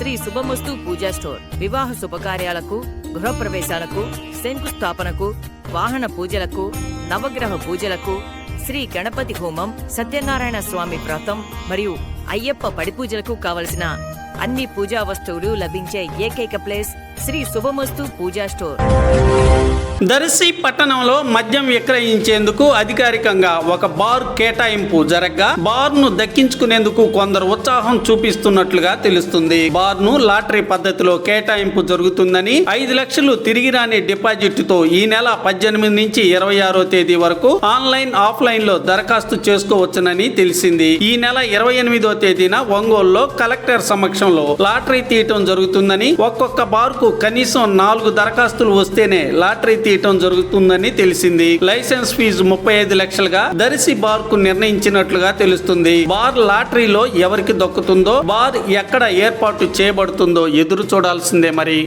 శ్రీ శుభమస్తు పూజా store. వివాహ శుభకార్యాలకు గృహప్రవేశాలకు శంకుస్థాపనకు వాహన పూజలకు నవగ్రహ పూజలకు శ్రీ గణపతి హోమం సత్యనారాయణ స్వామి వ్రతం మరియు అయ్యప్ప పడిపూజలకు కావలసిన అన్ని పూజా వస్తువులు లభించే ఏకైక ప్లేస్ శ్రీ శుభమస్తు పూజా స్టోర్. దర్శి పట్టణంలో మద్యం విక్రయించేందుకు అధికారికంగా ఒక బార్ కేటాయింపు జరగ్గా బార్ను దక్కించుకునేందుకు కొందరు ఉత్సాహం చూపిస్తున్నట్లుగా తెలుస్తుంది. బార్ను లాటరీ పద్ధతిలో కేటాయింపు జరుగుతుందని ఐదు లక్షలు తిరిగి రాని డిపాజిట్తో ఈ నెల పద్దెనిమిది నుంచి ఇరవై ఆరో తేదీ వరకు ఆన్లైన్ ఆఫ్లైన్లో దరఖాస్తు చేసుకోవచ్చునని తెలిసింది. ఈ నెల ఇరవై ఎనిమిదో తేదీన ఒంగోలులో కలెక్టర్ సమక్షం సమక్షంలో లాటరీ తీయటం జరుగుతుందని ఒక్కొక్క బార్కు కనీసం నాలుగు దరఖాస్తులు వస్తేనే లాటరీ తీయటం జరుగుతుందని తెలిసింది. లైసెన్స్ ఫీజు ముప్పై ఐదు లక్షలుగా దరిసి బార్కు నిర్ణయించినట్లుగా తెలుస్తుంది. బార్ లాటరీలో ఎవరికి దక్కుతుందో బార్ ఎక్కడ ఏర్పాటు చేయబడుతుందో ఎదురు చూడాల్సిందే మరి.